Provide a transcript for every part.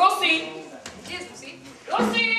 Rosy. ¿Qué es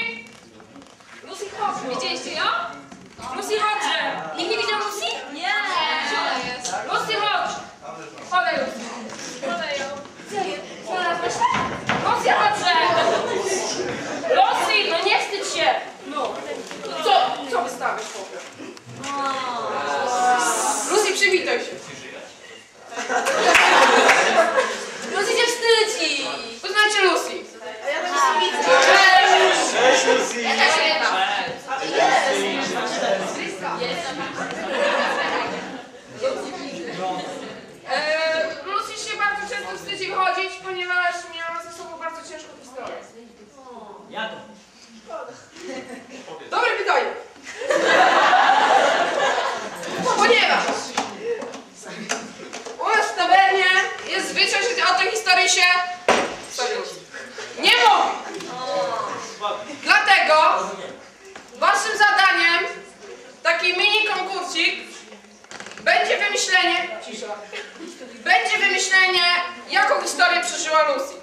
myślenie, jaką historię przeżyła Lucy.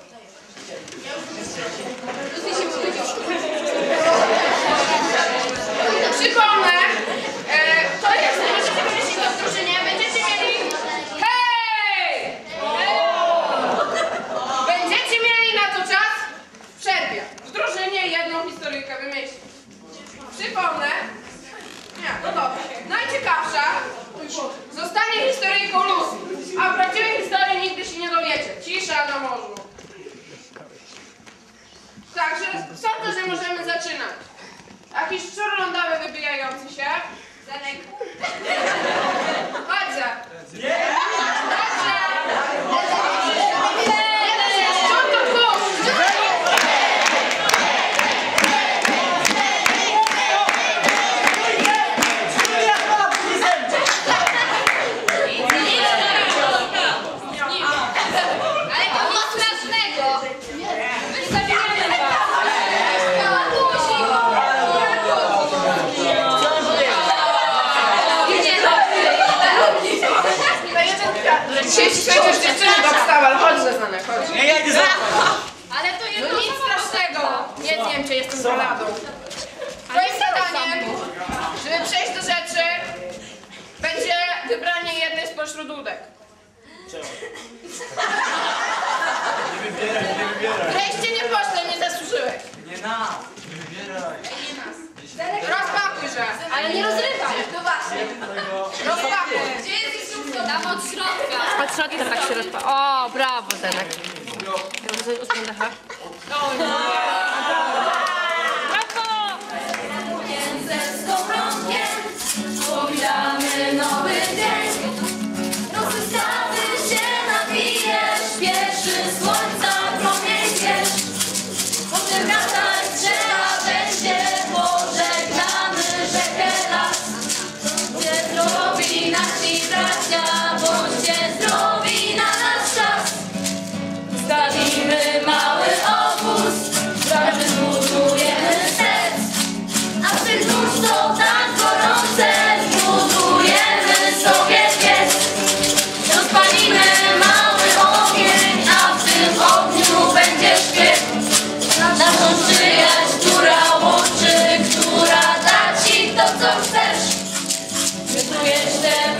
Lucy się Przypomnę, Sądzę, że możemy zaczynać. Jakiś szczur lądowy wybijający się. Zenek. Chodź za. Nie! Dzisiaj ci przecież dziewczyny dostała, chodź ze znanek, chodź. Nie, ja idę za... Ale to jedno no nic strasznego. Nie wiem, czy jestem zaladą. Moim zadaniem, żeby przejść do rzeczy, będzie wybranie jednej spośród udek. Czemu? Nie wybieraj, nie wybieraj. Wejście nie poszle, nie zasłużyłeś. Nie na, nie wybieraj. Nie. Rozpakuj, że. Ale nie rozrywaj. No właśnie. Rozpakuj. Tam od środka. Od środka tak się rozpa... O, brawo, Zenek. Ja mam. O nie! esta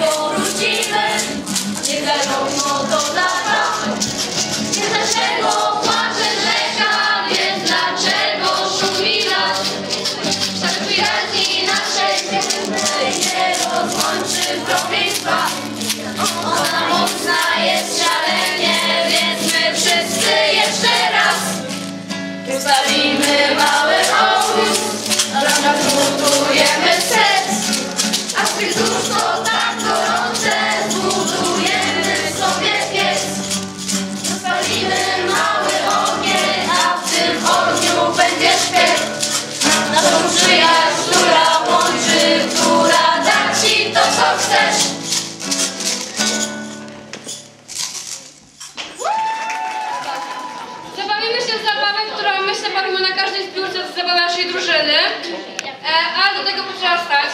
do naszej drużyny, e, a do tego potrzeba stać.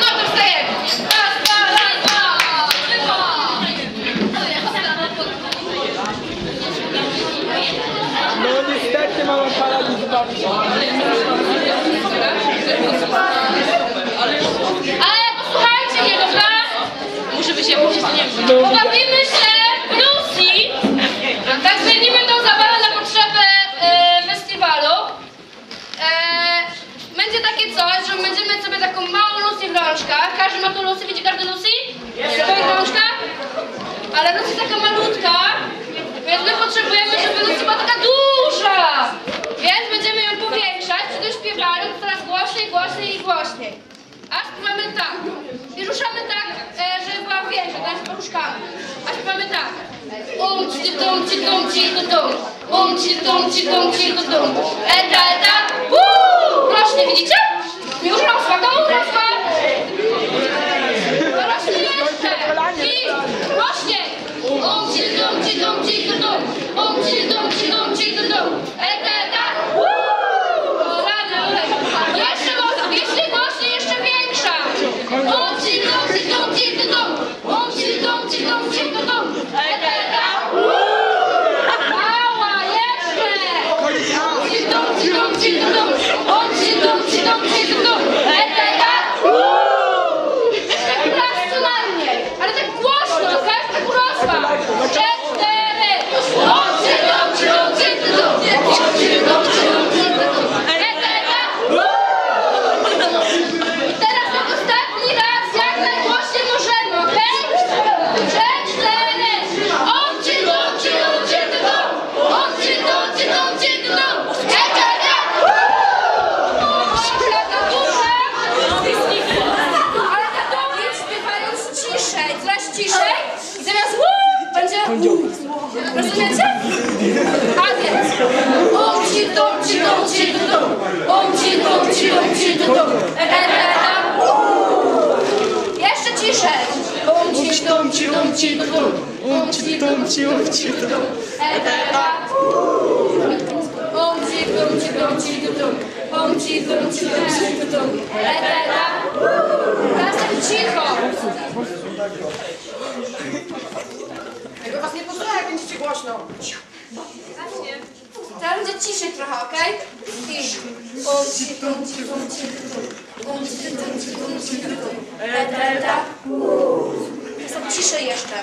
No to wstajemy. Raz, dwa. No niestety mamy paraliż bawić. Ale posłuchajcie mnie, dobra? Muszę by się, muszę się, nie wiem. No. gałączka, każdy ma tą losy, wiecie każdy losy? Swoją gałączkę? Ale nos jest taka malutka, więc my potrzebujemy, żeby nos była taka duża. Więc będziemy ją powiększać, przy tym śpiewaniu coraz głośniej, głośniej i głośniej. Aż mamy tak. I ruszamy tak, e, żeby była większa, tak, teraz poruszkamy. Aż mamy tak. Um, Umci, dumci, dumci, dum. Umci, dumci, dumci, dum. Eta, eta. Uuu! Rośnie, widzicie? Już rosła, to rosła. Ciupci to. Etera. Bądź, bądź, bądź, dudum. Bądź, bądź, bądź, dudum. Etera. Razem cicho. Tego was nie pozwolę, jak będziecie głośno. Cicho. Właśnie. Teraz będzie ciszej trochę, okej? Okay? Ciszy. Bądź, bądź, bądź, dudum. Bądź, bądź, bądź, dudum. Etera. Jestem ciszej jeszcze.